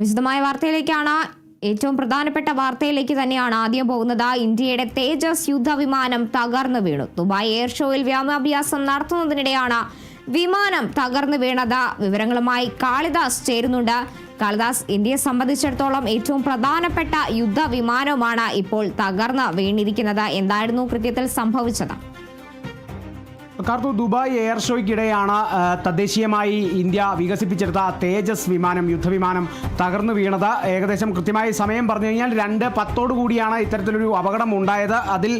വിശദമായ വാർത്തയിലേക്കാണ്. ഏറ്റവും പ്രധാനപ്പെട്ട വാർത്തയിലേക്ക് തന്നെയാണ് ആദ്യം പോകുന്നത്. ഇന്ത്യയുടെ തേജസ് യുദ്ധവിമാനം തകർന്നു വീണു. ദുബായ് എയർ ഷോയിൽ വ്യോമാഭ്യാസം നടത്തുന്നതിനിടെയാണ് വിമാനം തകർന്നു വീണത്. വിവരങ്ങളുമായി കാളിദാസ് ചേരുന്നുണ്ട്. കാളിദാസ് ഇന്ത്യയെ സംബന്ധിച്ചിടത്തോളം ഏറ്റവും പ്രധാനപ്പെട്ട യുദ്ധവിമാനവുമാണ് ഇപ്പോൾ തകർന്ന് വീണിരിക്കുന്നത്. എന്തായിരുന്നു കൃത്യത്തിൽ സംഭവിച്ചത്? കാർത്തു ദുബായ് എയർ ഷോയ്ക്കിടെയാണ് തദ്ദേശീയമായി ഇന്ത്യ വികസിപ്പിച്ചെടുത്ത തേജസ് വിമാനം യുദ്ധവിമാനം തകർന്നു വീണത്. ഏകദേശം കൃത്യമായി സമയം പറഞ്ഞു കഴിഞ്ഞാൽ രണ്ട് പത്തോടു കൂടിയാണ് ഇത്തരത്തിലൊരു അപകടം ഉണ്ടായത് അതിൽ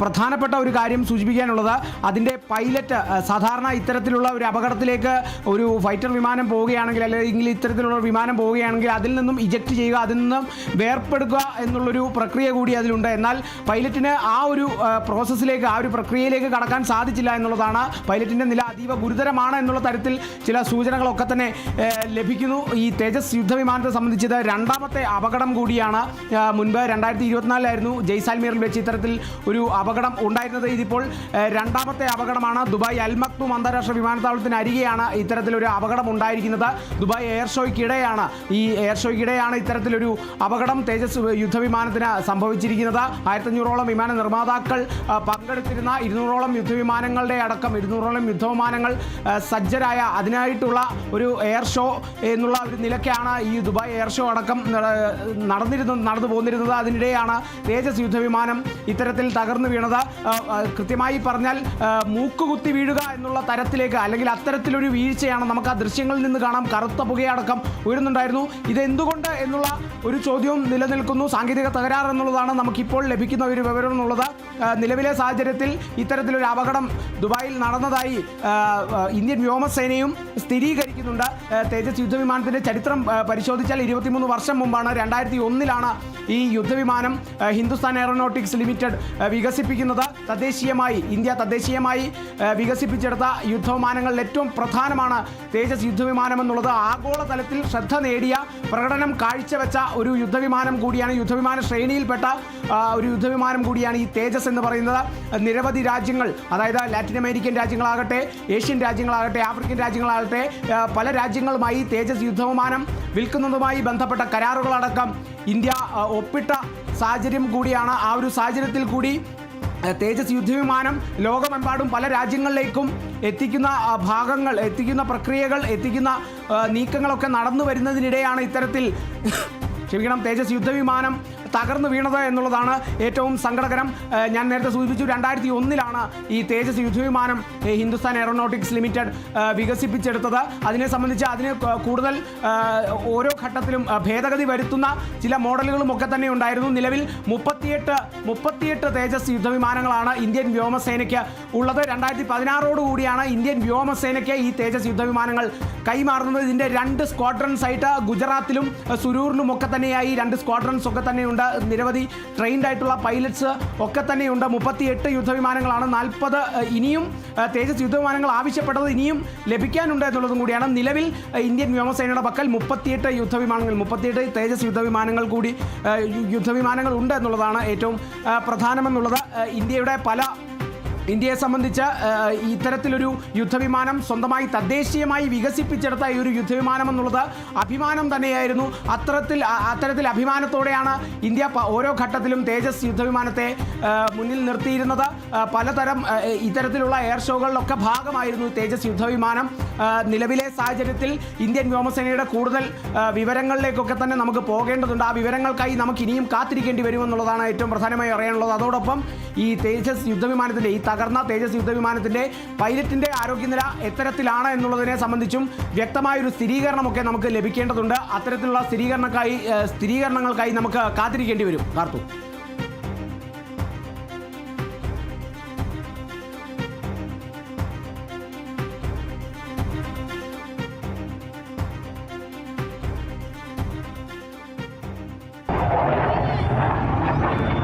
പ്രധാനപ്പെട്ട ഒരു കാര്യം സൂചിപ്പിക്കാനുള്ളത് അതിന്റെ പൈലറ്റ് സാധാരണ ഇത്തരത്തിലുള്ള ഒരു അപകടത്തിലേക്ക് ഒരു ഫൈറ്റർ വിമാനം പോവുകയാണെങ്കിൽ അല്ലെങ്കിൽ ഇത്തരത്തിലുള്ള വിമാനം പോവുകയാണെങ്കിൽ അതിൽ നിന്നും ഇജക്റ്റ് ചെയ്യുക അതിൽ നിന്നും വേർപ്പെടുക്കുക എന്നുള്ളൊരു പ്രക്രിയ കൂടി അതിലുണ്ട്. എന്നാൽ പൈലറ്റിന് ആ ഒരു പ്രോസസ്സിലേക്ക് ആ ഒരു പ്രക്രിയയിലേക്ക് കടക്കാൻ സാധിച്ചില്ല എന്നുള്ളതാണ് പൈലറ്റിന്റെ നില അതീവ ഗുരുതരമാണ് എന്നുള്ള തരത്തിൽ ചില സൂചനകളൊക്കെ തന്നെ ലഭിക്കുന്നു. ഈ തേജസ് യുദ്ധവിമാനത്തെ സംബന്ധിച്ചത് രണ്ടാമത്തെ അപകടം കൂടിയാണ്. മുൻപ് രണ്ടായിരത്തി ഇരുപത്തിനാലിലായിരുന്നു ജയ്സാൽമീറിൽ വെച്ച് ഇത്തരത്തിൽ ഒരു അപകടം ഉണ്ടായിരുന്നത്. ഇതിപ്പോൾ രണ്ടാമത്തെ അപകടമാണ്. ദുബായ് അൽ മക്തൂം അന്താരാഷ്ട്ര വിമാനത്താവളത്തിന് അരികെയാണ് ഇത്തരത്തിലൊരു അപകടം ഉണ്ടായിരിക്കുന്നത്. ദുബായ് എയർ ഷോയ്ക്കിടെയാണ് ഈ എയർ ഷോയ്ക്കിടെയാണ് ഇത്തരത്തിലൊരു അപകടം തേജസ് യുദ്ധവിമാനത്തിന് സംഭവിച്ചിരിക്കുന്നത്. ആയിരത്തഞ്ഞൂറോളം വിമാന നിർമ്മാതാക്കൾ പങ്കെടുത്തിരുന്ന ഇരുന്നൂറോളം യുദ്ധവിമാനങ്ങളുടെ അടക്കം ഇരുന്നൂറോളം യുദ്ധവിമാനങ്ങൾ സജ്ജരായ അതിനായിട്ടുള്ള ഒരു എയർ ഷോ എന്നുള്ള ഒരു നിലയ്ക്കാണ് ഈ ദുബായ് എയർ ഷോ അടക്കം നടന്നിരുന്നു നടന്നു പോന്നിരുന്നത്. അതിനിടെയാണ് തേജസ് യുദ്ധവിമാനം ഇത്തരത്തിൽ തകർന്നു വീണത്. കൃത്യമായി പറഞ്ഞാൽ മൂക്കുകുത്തി വീഴുക എന്നുള്ള തരത്തിലേക്ക് അല്ലെങ്കിൽ അത്തരത്തിലൊരു വീഴ്ചയാണ് നമുക്ക് ആ ദൃശ്യങ്ങളിൽ നിന്ന് കാണാം. കറുത്ത പുകയടക്കം ഉയരുന്നുണ്ടായിരുന്നു. ഇതെന്തുകൊണ്ട് എന്നുള്ള ഒരു ചോദ്യവും നിലനിൽക്കുന്നു. സാങ്കേതിക തകരാർ എന്നുള്ളതാണ് നമുക്കിപ്പോൾ ലഭിക്കുന്ന ഒരു വിവരം എന്നുള്ളത് നിലവിലെ സാഹചര്യത്തിൽ ഇത്തരത്തിലൊരു അപകടം ദുബായിൽ നടന്നതായി ഇന്ത്യൻ വ്യോമസേനയും സ്ഥിരീകരിക്കുന്നുണ്ട്. തേജസ് യുദ്ധവിമാനത്തിന്റെ ചരിത്രം പരിശോധിച്ചാൽ ഇരുപത്തിമൂന്ന് വർഷം മുമ്പാണ് രണ്ടായിരത്തി ഒന്നിലാണ് ഈ യുദ്ധവിമാനം ഹിന്ദുസ്ഥാൻ എയറോനോട്ടിക്സ് ലിമിറ്റഡ് വികസിപ്പിക്കുന്നത്. തദ്ദേശീയമായി ഇന്ത്യ തദ്ദേശീയമായി വികസിപ്പിച്ചെടുത്ത യുദ്ധവിമാനങ്ങളിൽ ഏറ്റവും പ്രധാനമാണ് തേജസ് യുദ്ധവിമാനം എന്നുള്ളത് ആഗോളതലത്തിൽ ശ്രദ്ധ നേടിയ പ്രകടനം കാഴ്ചവെച്ച ഒരു യുദ്ധവിമാനം കൂടിയാണ് യുദ്ധവിമാന ശ്രേണിയിൽപ്പെട്ട ഒരു യുദ്ധവിമാനം കൂടിയാണ് ഈ തേജസ് എന്ന് പറയുന്നത്. നിരവധി രാജ്യങ്ങൾ അതായത് ലാറ്റിൻ അമേരിക്കൻ രാജ്യങ്ങളാകട്ടെ ഏഷ്യൻ രാജ്യങ്ങളാകട്ടെ ആഫ്രിക്കൻ രാജ്യങ്ങളാകട്ടെ പല രാജ്യങ്ങളുമായി തേജസ് യുദ്ധവിമാനം വിൽക്കുന്നതുമായി ബന്ധപ്പെട്ട കരാറുകളടക്കം ഇന്ത്യ ഒപ്പിട്ട സാഹചര്യം കൂടിയാണ്. ആ ഒരു സാഹചര്യത്തിൽ കൂടി തേജസ് യുദ്ധവിമാനം ലോകമെമ്പാടും പല രാജ്യങ്ങളിലേക്കും എത്തിക്കുന്ന ഭാഗങ്ങൾ എത്തിക്കുന്ന പ്രക്രിയകൾ എത്തിക്കുന്ന നീക്കങ്ങളൊക്കെ നടന്നു വരുന്നതിനിടെയാണ് ഇത്തരത്തിൽ ക്ഷമിക്കണം തേജസ് യുദ്ധവിമാനം തകർന്നു വീണത് എന്നുള്ളതാണ് ഏറ്റവും സങ്കടകരം. ഞാൻ നേരത്തെ സൂചിപ്പിച്ചു രണ്ടായിരത്തി ഒന്നിലാണ് ഈ തേജസ് യുദ്ധവിമാനം ഹിന്ദുസ്ഥാൻ എയറോനോട്ടിക്സ് ലിമിറ്റഡ് വികസിപ്പിച്ചെടുത്തത്. അതിനെ സംബന്ധിച്ച് അതിന് കൂടുതൽ ഓരോ ഘട്ടത്തിലും ഭേദഗതി വരുത്തുന്ന ചില മോഡലുകളും ഒക്കെ തന്നെ ഉണ്ടായിരുന്നു. നിലവിൽ മുപ്പത്തിയെട്ട് മുപ്പത്തിയെട്ട് തേജസ് യുദ്ധവിമാനങ്ങളാണ് ഇന്ത്യൻ വ്യോമസേനയ്ക്ക് ഉള്ളത്. രണ്ടായിരത്തി പതിനാറോട് കൂടിയാണ് ഇന്ത്യൻ വ്യോമസേനയ്ക്ക് ഈ തേജസ് യുദ്ധവിമാനങ്ങൾ കൈമാറുന്നത്. ഇതിന്റെ രണ്ട് സ്ക്വാഡ്രൺസ് ആയിട്ട് ഗുജറാത്തിലും സുരൂറിലും ഒക്കെ തന്നെയായി രണ്ട് സ്ക്വാഡ്രൺസ് ഒക്കെ തന്നെയുണ്ട് നിരവധി ട്രെയിൻഡ് ആയിട്ടുള്ള പൈലറ്റ്സ് ഒക്കെ തന്നെയുണ്ട്. മുപ്പത്തിയെട്ട് യുദ്ധവിമാനങ്ങളാണ്. നാൽപ്പത് ഇനിയും തേജസ് യുദ്ധവിമാനങ്ങൾ ആവശ്യപ്പെട്ടത് ഇനിയും ലഭിക്കാനുണ്ട് എന്നുള്ളതും കൂടിയാണ്. നിലവിൽ ഇന്ത്യൻ വ്യോമസേനയുടെ പക്കൽ മുപ്പത്തിയെട്ട് യുദ്ധവിമാനങ്ങൾ മുപ്പത്തിയെട്ട് തേജസ് യുദ്ധവിമാനങ്ങൾ കൂടി യുദ്ധവിമാനങ്ങൾ ഉണ്ട് എന്നുള്ളതാണ് ഏറ്റവും പ്രധാനമെന്നുള്ളത്. ഇന്ത്യയുടെ പല ഇന്ത്യയെ സംബന്ധിച്ച് ഇത്തരത്തിലൊരു യുദ്ധവിമാനം സ്വന്തമായി തദ്ദേശീയമായി വികസിപ്പിച്ചെടുത്ത ഈ ഒരു യുദ്ധവിമാനം എന്നുള്ളത് അഭിമാനം തന്നെയായിരുന്നു. അത്തരത്തിൽ അത്തരത്തിൽ അഭിമാനത്തോടെയാണ് ഇന്ത്യ ഓരോ ഘട്ടത്തിലും തേജസ് യുദ്ധവിമാനത്തെ മുന്നിൽ നിർത്തിയിരുന്നത്. പലതരം ഇത്തരത്തിലുള്ള എയർ ഷോകളിലൊക്കെ ഭാഗമായിരുന്നു തേജസ് യുദ്ധവിമാനം. നിലവിലെ സാഹചര്യത്തിൽ ഇന്ത്യൻ വ്യോമസേനയുടെ കൂടുതൽ വിവരങ്ങളിലേക്കൊക്കെ തന്നെ നമുക്ക് പോകേണ്ടതുണ്ട്. ആ വിവരങ്ങൾക്കായി നമുക്ക് ഇനിയും കാത്തിരിക്കേണ്ടി വരുമെന്നുള്ളതാണ് ഏറ്റവും പ്രധാനമായി അറിയാനുള്ളത്. അതോടൊപ്പം ഈ തേജസ് യുദ്ധവിമാനത്തിന്റെ ഈ തകർന്ന തേജസ് യുദ്ധവിമാനത്തിന്റെ പൈലറ്റിന്റെ ആരോഗ്യനില എത്തരത്തിലാണ് എന്നുള്ളതിനെ സംബന്ധിച്ചും വ്യക്തമായൊരു സ്ഥിരീകരണമൊക്കെ നമുക്ക് ലഭിക്കേണ്ടതുണ്ട്. അത്തരത്തിലുള്ള സ്ഥിരീകരണക്കായി സ്ഥിരീകരണങ്ങൾക്കായി നമുക്ക് കാത്തിരിക്കേണ്ടി വരും. Karthu Thank you.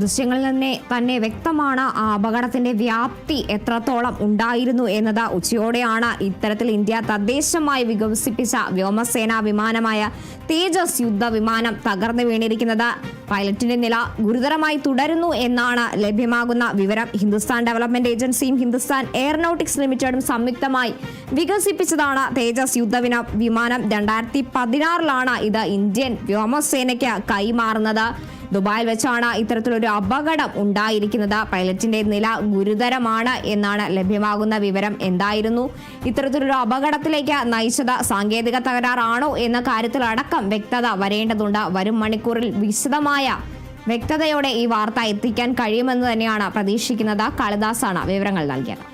ദൃശ്യങ്ങളിൽ തന്നെ തന്നെ വ്യക്തമാണ് ആ അപകടത്തിന്റെ വ്യാപ്തി എത്രത്തോളം ഉണ്ടായിരുന്നു എന്നത്. ഉച്ചയോടെയാണ് ഇത്തരത്തിൽ ഇന്ത്യ തദ്ദേശമായി വികസിപ്പിച്ച വ്യോമസേനാ വിമാനമായ തേജസ് യുദ്ധ വിമാനം തകർന്നു വീണിരിക്കുന്നത്. പൈലറ്റിന്റെ നില ഗുരുതരമായി തുടരുന്നു എന്നാണ് ലഭ്യമാകുന്ന വിവരം. ഹിന്ദുസ്ഥാൻ ഡെവലപ്മെന്റ് ഏജൻസിയും ഹിന്ദുസ്ഥാൻ എയറോനോട്ടിക്സ് ലിമിറ്റഡും സംയുക്തമായി വികസിപ്പിച്ചതാണ് തേജസ് യുദ്ധവിന വിമാനം. രണ്ടായിരത്തി പതിനാറിലാണ് ഇത് ഇന്ത്യൻ വ്യോമസേനയ്ക്ക് കൈമാറുന്നത്. ദുബായിൽ വെച്ചാണ് ഇത്തരത്തിലൊരു അപകടം ഉണ്ടായിരിക്കുന്നത്. പൈലറ്റിന്റെ നില ഗുരുതരമാണ് എന്നാണ് ലഭ്യമാകുന്ന വിവരം എന്തായിരുന്നു? ഇത്തരത്തിലൊരു അപകടത്തിലേക്ക് നയിച്ചത് സാങ്കേതിക തകരാറാണോ എന്ന കാര്യത്തിലടക്കം വ്യക്തത വരേണ്ടതുണ്ട്. വരും മണിക്കൂറിൽ വിശദമായ വ്യക്തതയോടെ ഈ വാർത്ത എത്തിക്കാൻ കഴിയുമെന്ന് തന്നെയാണ് പ്രതീക്ഷിക്കുന്നത്. കാളിദാസാണ് വിവരങ്ങൾ നൽകിയത്.